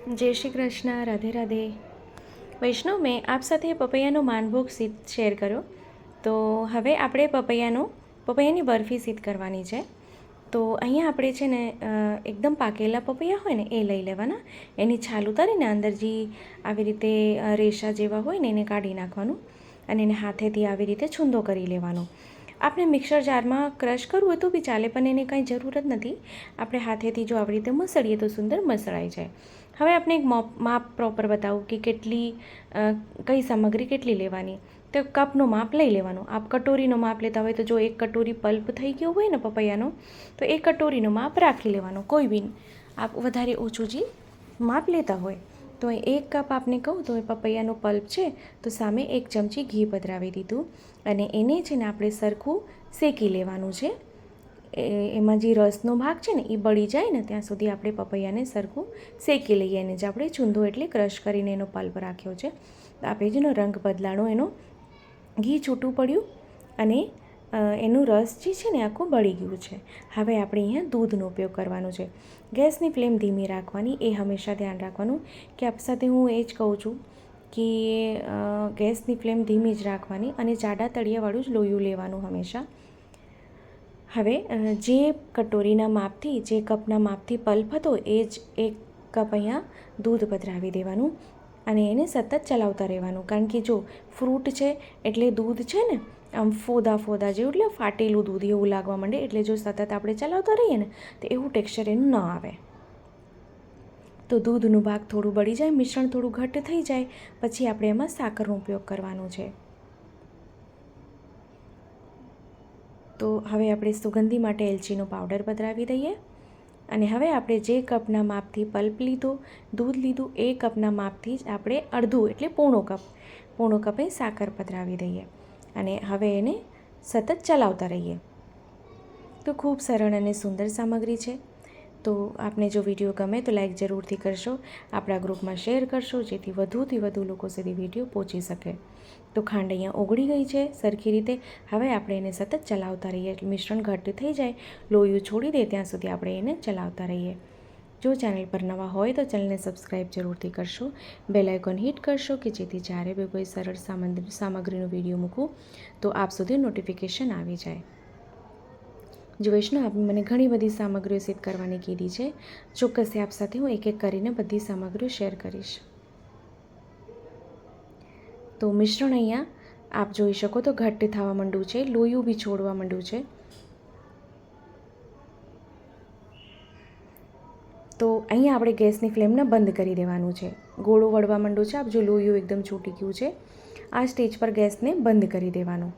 જય શ્રી કૃષ્ણ, રાધે રાધે. વૈષ્ણવ, મેં આપ સાથે પપૈયાનો માનભોગ સીધ શેર કર્યો. તો હવે આપણે પપૈયાનો, પપૈયાની બરફી સીધ કરવાની છે. તો અહીંયા આપણે છે ને એકદમ પાકેલા પપૈયા હોય ને, એ લઈ લેવાના. એની છાલ ઉતારીને અંદર જે આવી રીતે રેશા જેવા હોય ને, એને કાઢી નાખવાનું અને એને હાથેથી આવી રીતે છૂંદો કરી લેવાનો. આપણે મિક્સર જારમાં ક્રશ કરવું હોય તો બી ચાલે, પણ એને કાંઈ જરૂર જ નથી. આપણે હાથેથી જો આવી રીતે મસળીએ તો સુંદર મસળાઈ જાય. હવે આપણે એક મોપ પ્રોપર બતાવું કે કેટલી કઈ સામગ્રી કેટલી લેવાની. તો કપનું માપ લઈ લેવાનું. આપ કટોરીનો માપ લેતા હોય તો જો એક કટોરી પલ્પ થઈ ગયો હોય ને પપૈયાનો, તો એક કટોરીનો માપ રાખી લેવાનો, કોઈ બી આપ વધારે ઓછું જે માપ લેતા હોય, તો એક કપ આપને કહું, તો એ પપૈયાનો પલ્પ છે, તો સામે એક ચમચી ઘી પધરાવી દીધું. અને એને છે ને આપણે સરખું શેકી લેવાનું છે. એ એમાં જે રસનો ભાગ છે ને, એ બળી જાય ને, ત્યાં સુધી આપણે પપૈયાને સરખું શેકી લઈએ. અને જે આપણે ચૂંદો એટલે ક્રશ કરીને એનો પલ્પ રાખ્યો છે. તો આપણે જેનો રંગ બદલાણો, એનો ઘી છૂટું પડ્યું અને એનું રસ જે છે ને, આખું બળી ગયું છે. હવે આપણે અહીંયા દૂધનો ઉપયોગ કરવાનો છે. ગેસની ફ્લેમ ધીમી રાખવાની. એ હંમેશા ધ્યાન રાખવાનું કે આપ સાથે હું એ જ કહું છું કે ગેસની ફ્લેમ ધીમી જ રાખવાની અને જાડા તળિયાવાળું જ લોયું લેવાનું હંમેશા. હવે જે કટોરીના માપથી, જે કપના માપથી પલ્પ હતો, એ જ એક કપ અહીંયા દૂધ પધરાવી દેવાનું અને એને સતત ચલાવતા રહેવાનું. કારણ કે જો ફ્રૂટ છે એટલે દૂધ છે ને, આમ ફોદા ફોદા જેવું, એટલે ફાટેલું દૂધ એવું લાગવા માંડે, એટલે જો સતત આપણે ચલાવતા રહીએ ને, તો એવું ટેક્સચર એનું ન આવે. તો દૂધનું ભાગ થોડું બળી જાય, મિશ્રણ થોડું ઘટ્ટ થઈ જાય, પછી આપણે એમાં સાકરનો ઉપયોગ કરવાનો છે. તો હવે આપણે સુગંધી માટે એલચીનો પાવડર પધરાવી દઈએ. અને હવે આપણે જે કપના માપથી પલ્પ લીધો, દૂધ લીધું, એ કપના માપથી જ આપણે અડધું, એટલે પોણો કપ. પોણો કપે સાકર પધરાવી દઈએ. અને હવે એને સતત ચલાવતા રહીએ. તો ખૂબ સરળ અને સુંદર સામગ્રી છે. તો આપને જો વીડિયો ગમે તો લાઈક જરૂરથી કરશો. આપણા ગ્રુપમાં શેર કરશો જેથી વધુથી વધુ લોકો સુધી વીડિયો પહોંચી શકે. તો ખાંડ અહીંયા ઓગળી ગઈ છે સરખી રીતે. હવે આપણે એને સતત ચલાવતા રહીએ. મિશ્રણ ઘટ્ટ થઈ જાય, લોયું છોડી દે ત્યાં સુધી આપણે એને ચલાવતા રહીએ. જો ચેનલ પર નવા હોય તો ચેનલને સબસ્ક્રાઈબ જરૂરથી કરશો. બેલ હિટ કરશો કે જેથી જ્યારે બી કોઈ સરળ સામગ્રી સામગ્રીનો વીડિયો મૂકું તો આપ સુધી નોટિફિકેશન આવી જાય. જો વૈષ્ણવ, આપે મને ઘણી બધી સામગ્રીઓ સિદ્ધ કરવાની કીધી છે. ચોક્કસ આપ સાથે હું એક એક કરીને બધી સામગ્રીઓ શેર કરીશ. તો મિશ્રણ અહીંયા આપ જોઈ શકો તો ઘટ્ટ થવા માંડ્યું છે, લોયું બી છોડવા માંડ્યું છે. તો અહીંયા આપણે ગેસની ફ્લેમને બંધ કરી દેવાનું છે. ગોળો વળવા માંડ્યો છે, આપ જો લોયું એકદમ છૂટી ગયું છે, આ સ્ટેજ પર ગેસને બંધ કરી દેવાનું.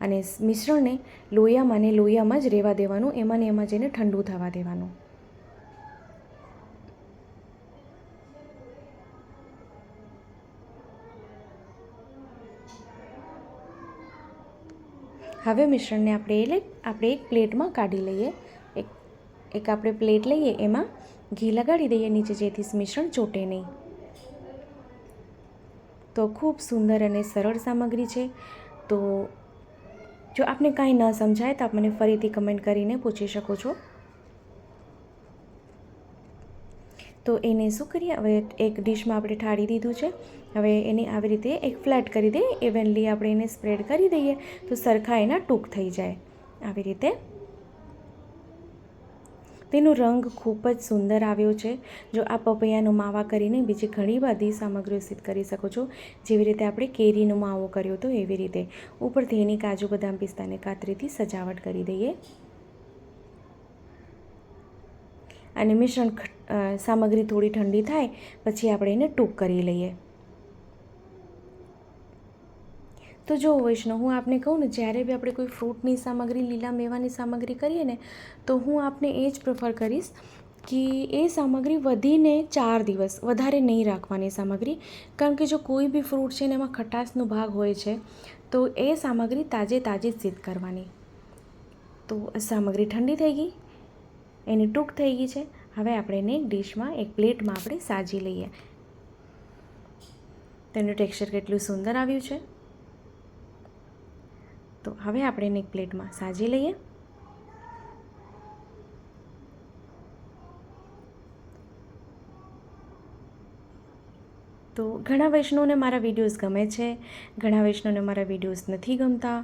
અને મિશ્રણને લોહીયામાં ને લોહીયામાં જ રહેવા દેવાનું, એમાં ને એમાં જઈને ઠંડુ થવા દેવાનું. હવે મિશ્રણને આપણે એટલે આપણે એક પ્લેટમાં કાઢી લઈએ. એક એક આપણે પ્લેટ લઈએ, એમાં ઘી લગાડી દઈએ, નીચે જેથી મિશ્રણ ચોટે નહીં. તો ખૂબ સુંદર અને સરળ સામગ્રી છે. તો જો આપને કાંઈ ન સમજાય તો આપ મને ફરીથી કમેન્ટ કરીને પૂછી શકો છો. તો એને શું કરીએ? હવે એક ડીશમાં આપણે ઠાળી દીધું છે. હવે એને આવી રીતે એક ફ્લેટ કરી દઈએ. ઇવનલી આપણે એને સ્પ્રેડ કરી દઈએ તો સરખા એના ટૂંક થઈ જાય. આવી રીતે તેનો રંગ ખૂબ જ સુંદર આવ્યો છે. જો આ પપૈયાનો માવા કરીને બીજી ઘણી બધી સામગ્રીઓ સિદ્ધ કરી શકો છો. જેવી રીતે આપણે કેરીનો માવો કર્યો હતો એવી રીતે. ઉપરથી એની કાજુ બદામ પિસ્તાને કાતરીથી સજાવટ કરી દઈએ. અને મિશ્રણ સામગ્રી થોડી ઠંડી થાય, પછી આપણે એને ટૂંક કરી લઈએ. તો જો વૈષ્ણવ, હું આપને કહું ને, જ્યારે બી આપણે કોઈ ફ્રૂટની સામગ્રી, લીલા મેવાની સામગ્રી કરીએ ને, તો હું આપને એ જ પ્રિફર કરીશ કે એ સામગ્રી વધીને ચાર દિવસ, વધારે નહીં રાખવાની સામગ્રી. કારણ કે જો કોઈ બી ફ્રૂટ છે ને, એમાં ખટાશનો ભાગ હોય છે, તો એ સામગ્રી તાજે તાજી જ સિદ્ધ કરવાની. તો સામગ્રી ઠંડી થઈ ગઈ, એની ટૂંક થઈ ગઈ છે, હવે આપણે એને એક ડીશમાં, એક પ્લેટમાં આપણે સાજી લઈએ. તેનું ટેક્સચર કેટલું સુંદર આવ્યું છે. તો હવે આપણે એને એક પ્લેટમાં સાજી લઈએ. તો ઘણા વૈષ્ણવને મારા વિડીયોઝ ગમે છે, ઘણા વૈષ્ણવને મારા વિડીયોઝ નથી ગમતા.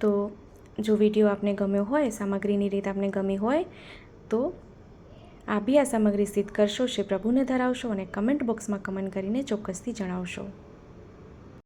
તો જો વીડિયો આપને ગમ્યો હોય, સામગ્રીની રીત આપને ગમી હોય, તો આપ આ સામગ્રી સિદ્ધ કરશો, શ્રી પ્રભુને ધરાવશો અને કમેન્ટ બોક્સમાં કમેન્ટ કરીને ચોક્કસથી જણાવશો.